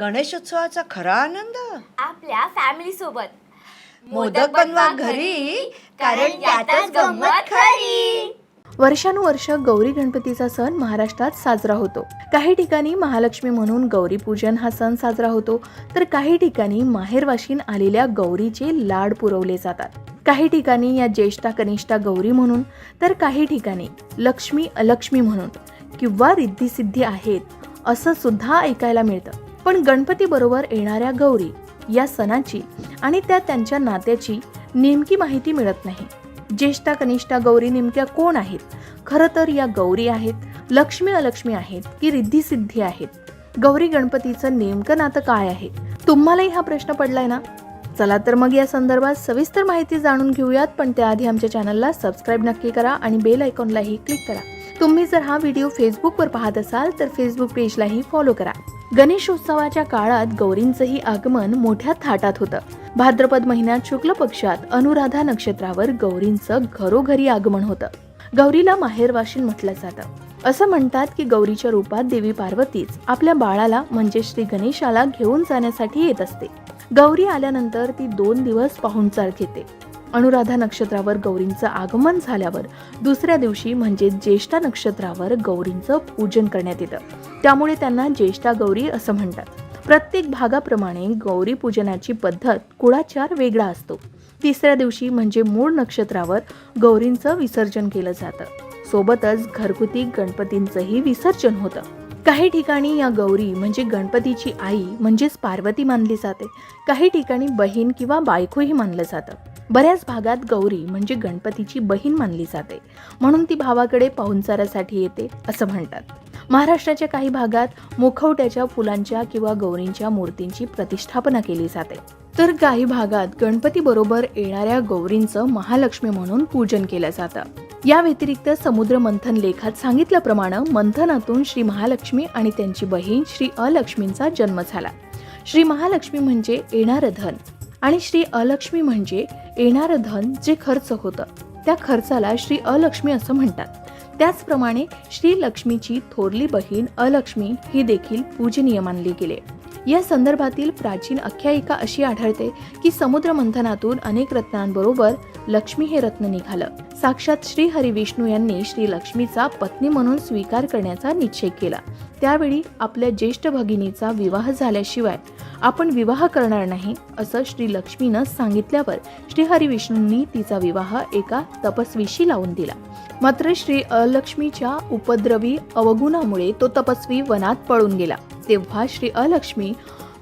गणेशोत्सवाचा खरा आनंद? आपल्या फॅमिली सोबत. मोदक बनवा घरी कारण गंमत खरी. वर्षानुवर्ष गौरी गणपतीचा सण महाराष्ट्रात साजरा होतो. काही ठिकाणी महालक्ष्मी म्हणून गौरी पूजन हा सण साजरा होतो तर काही ठिकाणी माहेरवाशीन आलेल्या गौरीचे लाड पुरवले जातात. काही ठिकाणी या ज्येष्ठा कनिष्ठा गौरी म्हणून तर काही ठिकाणी लक्ष्मी अलक्ष्मी म्हणून किंवा रिद्धिसिद्धी आहेत असं सुद्धा ऐकायला मिळतं. पण गणपती बरोबर येणाऱ्या गौरी या सणाची आणि त्या त्यांच्या नात्याची नेमकी माहिती मिळत नाही. ज्येष्ठा कनिष्ठा गौरी नेमक्या कोण आहेत? खरं तर या गौरी आहेत लक्ष्मी अलक्ष्मी आहेत की रिद्धी सिद्धी आहेत? गौरी गणपतीचं नेमकं नातं काय आहे? तुम्हालाही हा प्रश्न पडलाय ना? चला तर मग या संदर्भात सविस्तर माहिती जाणून घेऊयात पण त्याआधी आमच्या चॅनलला सबस्क्राईब नक्की करा आणि बेल आयकॉनलाही क्लिक करा. तुम्ही जर हा व्हिडिओ फेसबुकवर पाहत असाल तर फेसबुक पेजलाही फॉलो करा. गणेशोत्सवाच्या काळात गौरींचंही आगमन मोठ्या थाटात होतं. भाद्रपद महिन्यात शुक्ल पक्षात अनुराधा नक्षत्रावर गौरींचं घरोघरी आगमन होतं. गौरीला माहेरवाशीन म्हटलं जातं. असं म्हणतात की गौरीच्या रूपात देवी पार्वतीच आपल्या बाळाला म्हणजे श्री गणेशाला घेऊन जाण्यासाठी येत असते. गौरी आल्यानंतर ती दोन दिवस पाहुणचार घेते. अनुराधा नक्षत्रावर गौरींचं आगमन झाल्यावर दुसऱ्या दिवशी म्हणजे ज्येष्ठा नक्षत्रावर गौरींचं पूजन करण्यात येतं. त्यामुळे त्यांना ज्येष्ठा गौरी असं म्हणतात. प्रत्येक भागाप्रमाणे गौरी पूजनाची पद्धत कुळाचार वेगळा असतो. तिसऱ्या दिवशी म्हणजे मूळ नक्षत्रावर गौरींचं विसर्जन केलं जातं. सोबतच घरगुती गणपतींचंही विसर्जन होतं. काही ठिकाणी या गौरी म्हणजे गणपतीची आई म्हणजेच पार्वती मानली जाते. काही ठिकाणी बहीण किंवा बायकोही मानलं जातं. बऱ्याच भागात गौरी म्हणजे गणपतीची बहीण मानली जाते. म्हणून ती भावाकडे पाहुणचारासाठी येते असं म्हणतात. महाराष्ट्राच्या काही भागात मुखवट्याच्या फुलांच्या किंवा गौरींच्या मूर्तींची प्रतिष्ठापना केली जाते. तर काही भागात गणपती बरोबर येणाऱ्या गौरींचं महालक्ष्मी म्हणून पूजन केलं जातं. या व्यतिरिक्त समुद्र मंथन लेखात सांगितल्याप्रमाणे मंथनातून श्री महालक्ष्मी आणि त्यांची बहीण श्री अलक्ष्मींचा जन्म झाला. श्री महालक्ष्मी म्हणजे येणारं धन. आणि श्री अलक्ष्मी म्हणजे येणारं धन जे खर्च होतं. त्या खर्चाला श्री अलक्ष्मी असं म्हणतात. त्याचप्रमाणे श्री लक्ष्मीची थोरली बहीण अलक्ष्मी ही देखील पूजनीय मानली गेली. या संदर्भातील प्राचीन आख्यायिका अशी आढळते की समुद्र मंथनातून अनेक रत्नांबरोबर लक्ष्मी हे रत्न निघालं. साक्षात श्री हरी विष्णू यांनी श्री लक्ष्मीचा पत्नी म्हणून स्वीकार करण्याचा निश्चय केला. त्यावेळी आपल्या ज्येष्ठ भगिनीचा विवाह झाल्याशिवाय आपण विवाह करणार नाही असं श्री लक्ष्मीनं सांगितल्यावर श्री विष्णूंनी तिचा विवाह एका तपस्वीशी लावून दिला. मात्र श्री अलक्ष्मीच्या उपद्रवी अवगुणामुळे तो तपस्वी वनात पळून गेला. तेव्हा श्री अलक्ष्मी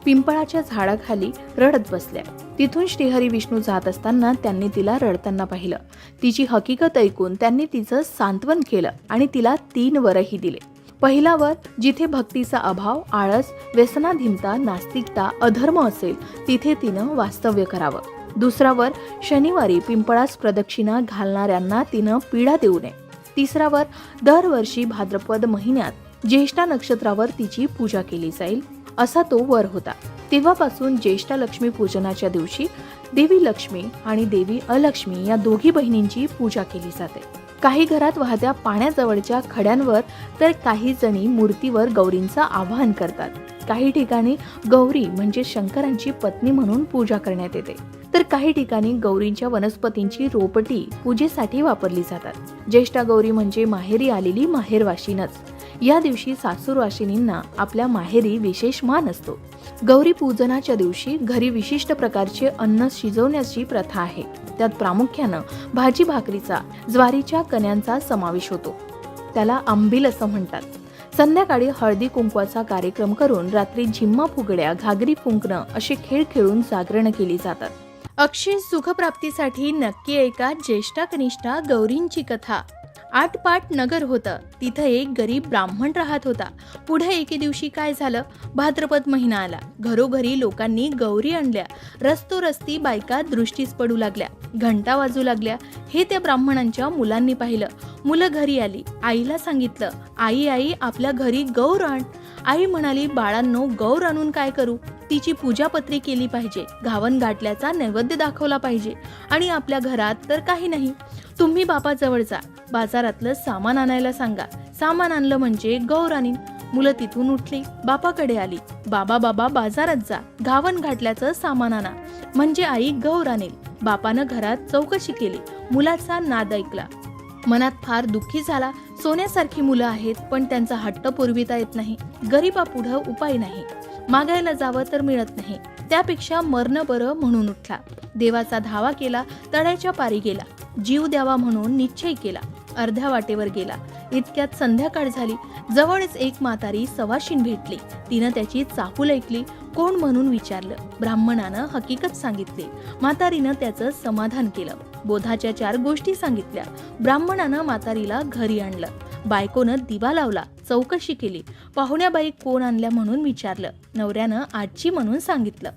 पिंपळाच्या झाडाखाली रडत बसल्या. तिथून श्रीहरी विष्णू जात असताना त्यांनी तिला रडताना पाहिलं. तिची हकीकत ऐकून त्यांनी तिचं सांत्वन केलं आणि तिला तीन वरही दिले. पहिला वर जिथे भक्तीचा अभाव आळस व्यसनाधीनता नास्तिकता अधर्म असेल तिथे तिनं वास्तव्य करावं. दुसरा वर शनिवारी पिंपळास प्रदक्षिणा घालणाऱ्यांना तिनं पीडा देऊ नये. तिसरा वर दरवर्षी भाद्रपद महिन्यात ज्येष्ठा नक्षत्रावर तिची पूजा केली जाईल असा तो वर होता. तेव्हापासून ज्येष्ठा लक्ष्मी पूजनाच्या दिवशी देवी लक्ष्मी आणि देवी अलक्ष्मी या दोघी बहिणींची पूजा केली जाते. काही घरात वाहत्या पाण्याजवळच्या खड्यांवर तर काही जणी मूर्तीवर गौरींचं आवाहन करतात. काही ठिकाणी गौरी म्हणजे शंकरांची पत्नी म्हणून पूजा करण्यात येते. तर काही ठिकाणी गौरींच्या वनस्पतींची रोपटी पूजेसाठी वापरली जातात. ज्येष्ठा गौरी म्हणजे माहेरी आलेली माहेरवाशीनच. या दिवशी सासूरवाशिनींना आपल्या माहेरी विशेष मान असतो. गौरी पूजनाच्या दिवशी घरी विशिष्ट प्रकारचे अन्न शिजवण्याची प्रथा आहे. त्यात प्रामुख्यानं भाजी भाकरीचा ज्वारीच्या कण्यांचा समावेश होतो. त्याला आंबील असं म्हणतात. संध्याकाळी हळदी कुंकवाचा कार्यक्रम करून रात्री झिम्मा फुगड्या घागरी फुंकणं असे खेळ खेळून जागरण केली जातात. अक्षय सुखप्राप्तीसाठी नक्की ऐका ज्येष्ठा कनिष्ठा गौरींची कथा. आठपाट नगर होतं. तिथं एक गरीब ब्राह्मण राहत होता. पुढे एके दिवशी काय झालं? भाद्रपद महिना आला. घरोघरी लोकांनी गौरी आणल्या. रस्तोरस्ती बायका दृष्टीस पडू लागल्या. घंटा वाजू लागल्या. हे त्या ब्राह्मणांच्या मुलांनी पाहिलं. मुलं घरी आली. आईला सांगितलं आई आई आपल्या घरी गौर आण. आई म्हणाली बाळांनो गौर आणून काय करू? तिची पूजापत्री केली पाहिजे. घावन गाठल्याचा नैवेद्य दाखवला पाहिजे. आणि आपल्या घरात तर काही नाही. तुम्ही बापाजवळ जा. बाजारातलं सामान आणायला सांगा. सामान आणलं म्हणजे गौर आणीन मुलं तिथून उठली. बापाकडे आली. बाबा बाबा बाजारात जा. घावन घाटल्याचं सामान आणा. म्हणजे आई गौर आणेल बापानं घरात चौकशी केली. मुलाचा नाद ऐकला. मनात फार दुःखी झाला. सोन्यासारखी मुलं आहेत पण त्यांचा हट्ट पुरविता येत नाही. गरीबा पुढं उपाय नाही. मागायला जावं तर मिळत नाही. त्यापेक्षा मरणं बरं म्हणून उठला. देवाचा धावा केला. तळ्याच्या पारी गेला. जीव द्यावा म्हणून निश्चय केला. अर्ध्या वाटेवर गेला. इतक्यात संध्याकाळ झाली. जवळच एक म्हातारी सवाशीन भेटली. तिनं त्याची चाहूल ऐकली. कोण म्हणून विचारलं? ब्राह्मणानं हकीकत सांगितली. म्हातारीनं त्याचं समाधान केलं. बोधाच्या चार गोष्टी सांगितल्या. ब्राह्मणानं म्हातारीला घरी आणलं. बायकोनं दिवा लावला. चौकशी केली. पाहुण्याबाई कोण आणल्या म्हणून विचारलं. नवऱ्यानं आजी म्हणून सांगितलं.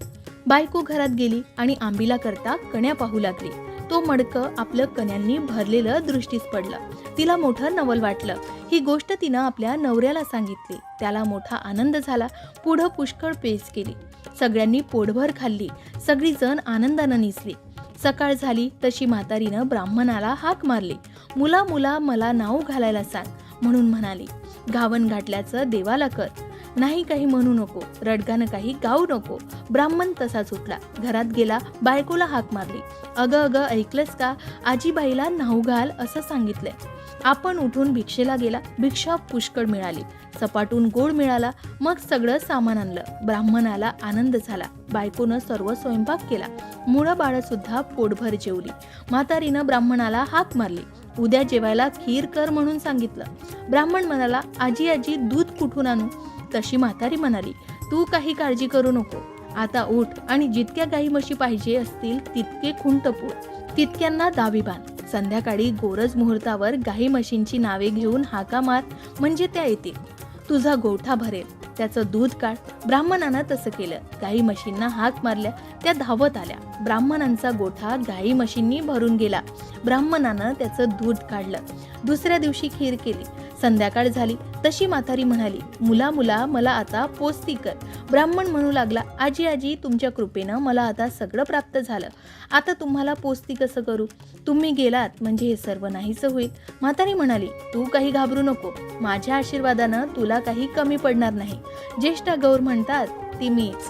बायको घरात गेली आणि आंबीला करता कण्या पाहू लागली. तो मडकं आपलं कण्यांनी भरलेलं दृष्टीस पडलं. तिला मोठं नवल वाटलं. ही गोष्ट तिनं आपल्या नवऱ्याला सांगितली. त्याला मोठा आनंद झाला. पुढं पुष्कळ पेस केली. सगळ्यांनी पोटभर खाल्ली. सगळीजण आनंदानं निसली. सकाळ झाली तशी म्हातारीनं ब्राह्मणाला हाक मारली. मुला मुला मला नाव घालायला सांग म्हणून म्हणाली. घावन घातल्याचं देवाला कर. नाही काही म्हणू नको रडगानं काही गाऊ नको. ब्राह्मण तसाच उठला घरात गेला बायकोला हाक मारली. अगं अगं ऐकलंच का? आजीबाईला नाहू घाल असं सांगितलंय. आपण उठून भिक्षेला गेला भिक्षा पुष्कळ मिळाली. सपाटून गोड मिळाला मग सगळं सामान आणलं. ब्राह्मणाला आनंद झाला. बायकोनं सर्व स्वयंपाक केला. मुळं बाळ सुद्धा पोटभर जेवली. म्हातारीनं ब्राह्मणाला हाक मारली. उद्या जेवायला खीर कर म्हणून सांगितलं. ब्राह्मण म्हणाला आजी आजी दूध कुठून आणू? तशी म्हातारी म्हणाली तू काही काळजी करू नको. आता उठ आणि जितक्या गाई म्हशी पाहिजे असतील तितके खुंट पूर तितक्यांना दावी बांध. संध्याकाळी गोरज मुहूर्तावर गाई म्हशींची नावे घेऊन हाका मार म्हणजे त्या येतील. तुझा गोठा भरेल. त्याचं दूध काढ. ब्राह्मणानं तसं केलं. गाई म्हशींना हाक मारल्या. त्या धावत आल्या. ब्राह्मणांचा गोठा गाई म्हशींनी भरून गेला. ब्राह्मणानं त्याचं दूध काढलं. दुसऱ्या दिवशी खीर केली. संध्याकाळ झाली. तशी म्हातारी म्हणाली मुला मुला मला आता पोस्ती कर. ब्राह्मण म्हणू लागला आजी आजी तुमच्या कृपेनं मला आता सगळं प्राप्त झालं. आता तुम्हाला पोस्ती कसं करू? तुम्ही गेलात म्हणजे हे सर्व नाहीसं होईल. म्हातारी म्हणाली तू काही घाबरू नको. माझ्या आशीर्वादानं तुला काही कमी पडणार नाही. ज्येष्ठा गौर म्हणतात ती मीच.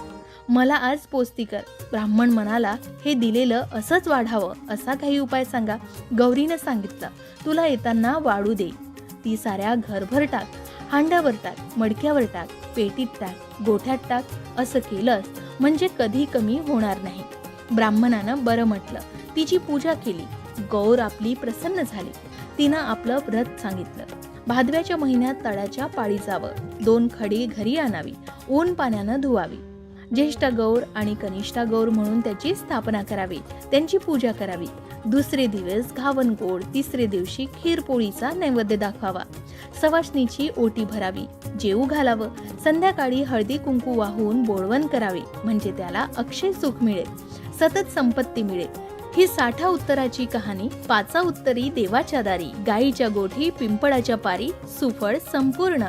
मला आज पोस्ती कर. ब्राह्मण म्हणाला हे दिलेलं असंच वाढावं असा काही उपाय सांगा. गौरीनं सांगितलं तुला येताना वाढू दे. ती साऱ्या घरभर टाक हांड्यावर टाक मडक्यावर टाक पेटीत टाक गोठ्यात टाक असं केलंस म्हणजे कधी कमी होणार नाही. ब्राह्मणानं बरं म्हटलं तिची पूजा केली गौर आपली प्रसन्न झाली. तिनं आपलं व्रत सांगितलं. भादव्याच्या महिन्यात तळ्याच्या पाळी जावं दोन खडी घरी आणावी ऊन पाण्यानं धुवावी. ज्येष्ठा गौर आणि कनिष्ठा गौर म्हणून त्याची स्थापना करावी त्यांची पूजा करावी. दुसरे दिवस घावनगोड तिसरे दिवशी खीरपोळीचा नैवेद्य दाखवावा. सवाशणीची ओटी भरावी जेऊ घालावं संध्याकाळी हळदी कुंकू वाहून बोळवण करावे म्हणजे त्याला अक्षय सुख मिळेल सतत संपत्ती मिळेल. ही साठा उत्तराची कहाणी पाचा उत्तरी देवाच्या दारी गायीच्या गोठी पिंपळाच्या पारी सुफळ संपूर्ण.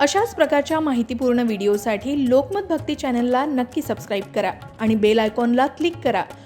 अशाच प्रकारच्या माहितीपूर्ण व्हिडिओसाठी लोकमत भक्ती चॅनलला नक्की सबस्क्राईब करा आणि बेल आयकॉनला क्लिक करा.